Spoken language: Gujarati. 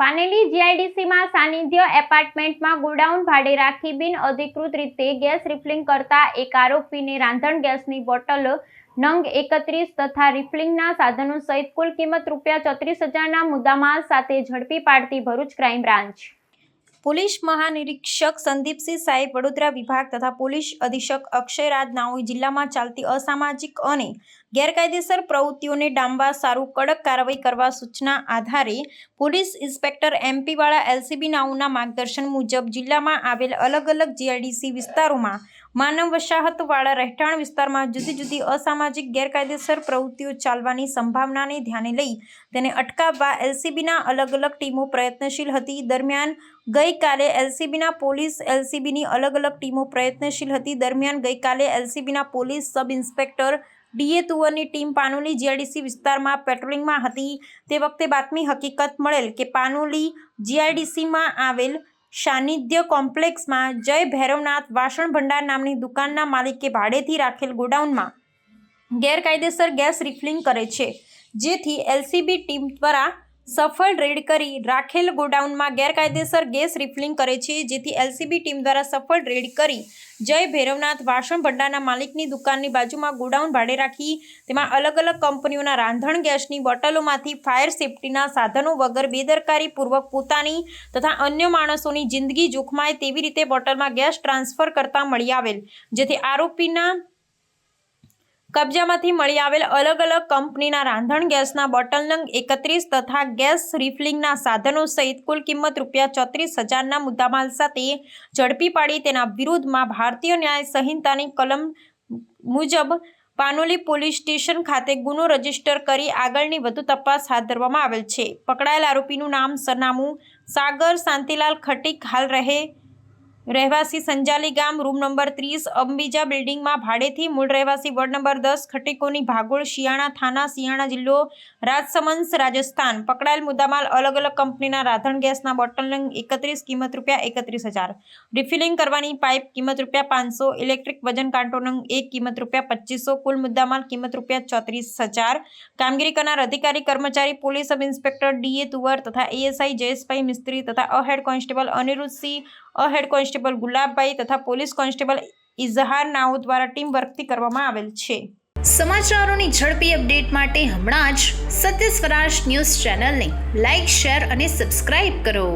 પાનેલી જીઆઈડીસીમાં સાનિધ્ય એપાર્ટમેન્ટમાં ગોડાઉન ભાડે રાખી બિન અધિકૃત રીતે ગેસ રિફિલિંગ કરતા એક આરોપીને રાંધણ ગેસની બોટલ નંગ એકત્રીસ તથા રિફિલિંગના સાધનો સહિત કુલ કિંમત રૂપિયા ચોત્રીસ હજારના મુદ્દામાલ સાથે ઝડપી પાડતી ભરૂચ ક્રાઇમ બ્રાન્ચ. પોલીસ મહાનિરીક્ષક સંદીપસિંહ સાહેબ વડોદરા વિભાગ તથા પોલીસ અધિક્ષક અક્ષય રાજ નાઓએ જિલ્લામાં ચાલતી અસામાજિક અને ગેરકાયદેસર પ્રવૃત્તિઓને ડામવા સારું કડક કાર્યવાહી કરવા સૂચના આધારે પોલીસ ઇન્સ્પેક્ટર એમપીવાળા એલસીબી નાઉના માર્ગદર્શન મુજબ જિલ્લામાં આવેલ અલગ અલગ જીઆઈડીસી વિસ્તારોમાં માનવ વસાહતવાળા રહેઠાણ વિસ્તારમાં જુદી જુદી અસામાજિક ગેરકાયદેસર પ્રવૃત્તિઓ ચાલવાની સંભાવનાને ધ્યાને લઈ તેને અટકાવવા એલસીબીના અલગ અલગ ટીમો પ્રયત્નશીલ હતી. દરમિયાન ગઈકાલે એલસીબીના પોલીસ એલસીબીની અલગ અલગ ટીમો પ્રયત્નશીલ હતી. દરમિયાન ગઈકાલે એલસીબીના police sub inspector D A તુવરની team Panoli GIDC વિસ્તારમાં પેટ્રોલિંગમાં હતી. તે વખતે બાતમી હકીકત મળેલ કે પાનોલી જીઆઈડીસીમાં આવેલ સાનિધ્ય કોમ્પ્લેક્સમાં જય ભૈરવનાથ વાસણ ભંડાર નામની દુકાનના માલિકે ભાડેથી રાખેલ ગોડાઉનમાં ગેરકાયદેસર ગેસ રિફિલિંગ કરે છે, જેથી એલસીબી ટીમ દ્વારા સફળ રેડ કરી રાખેલ ગોડાઉનમાં ગેરકાયદેસર ગેસ રિફિલિંગ કરે છે, જેથી એલસીબી ટીમ દ્વારા સફળ રેડ કરી જય ભૈરવનાથ, વાસણ ભંડારના માલિકની દુકાનની બાજુમાં ગોડાઉન ભાડે રાખી, તેમાં અલગ અલગ કંપનીઓના રાંધણ ગેસની બોટલોમાંથી ફાયર સેફટીના સાધનો વગર બેદરકારીપૂર્વક પોતાની તથા અન્ય માણસોની જિંદગી જોખમાય તેવી રીતે બોટલમાં ગેસ ટ્રાન્સફર કરતા મળી આવેલ, જેથી આરોપીના કબજામાંથી મળી આવેલ અલગ અલગ કંપનીના રાંધણ ગેસના બોટલ નંગ એકત્રીસ તથા ગેસ રિફિલિંગના સાધનો સહિત કુલ કિંમત રૂપિયા ચોત્રીસ હજારના મુદ્દામાલ સાથે ઝડપી પાડી તેના વિરુદ્ધમાં ભારતીય ન્યાય સંહિતાની કલમ મુજબ પાનોલી પોલીસ સ્ટેશન ખાતે ગુનો રજિસ્ટર કરી આગળની વધુ તપાસ હાથ ધરવામાં આવેલ છે. પકડાયેલ આરોપીનું નામ, સરનામું સાગર, શાંતિલાલ ખટીક હાલ રહે રહેવાસી સંજાલી ગામ, રૂમ નંબર ત્રીસ, અંબીજા બિલ્ડિંગમાં ભાડેથી મૂળ રહેવાસી વોર્ડ નંબર દસ, ખટીકોની ભાગોળ શિયાણા થાના શિયાણા જિલ્લો, રાજસમંસ, રાજસ્થાન. પકડાયેલ મુદ્દામાલ અલગ અલગ કંપનીના રાધણ ગેસના બોટલ નંગ એકત્રીસ, કિંમત રૂપિયા એકત્રીસ હજાર. રિફિલિંગ કરવાની પાઇપ, કિંમત રૂપિયા પાંચસો. ઇલેક્ટ્રિક વજન કાંટો નંગ એક, કિંમત રૂપિયા પચીસો. કુલ મુદ્દામાલ, કિંમત રૂપિયા ચોત્રીસ હજાર. કામગીરી કરનાર અધિકારી, કર્મચારી, પોલીસ સબ ઇન્સ્પેક્ટર ડીએ તુવર તથા એએસઆઈ જયેશભાઈ મિસ્ત્રી તથા head constable Aniruddhsinh head constable Gulabbhai તથા પોલીસ કોન્સ્ટેબલ ઇઝહાર નાઓ દ્વારા ટીમ વર્કથી કરવામાં આવેલ છે. સમાચારોની ઝડપી અપડેટ માટે હમણાં જ સત્ય સ્વરાજ ન્યૂઝ ચેનલને લાઇક શેર અને સબસ્ક્રાઇબ કરો.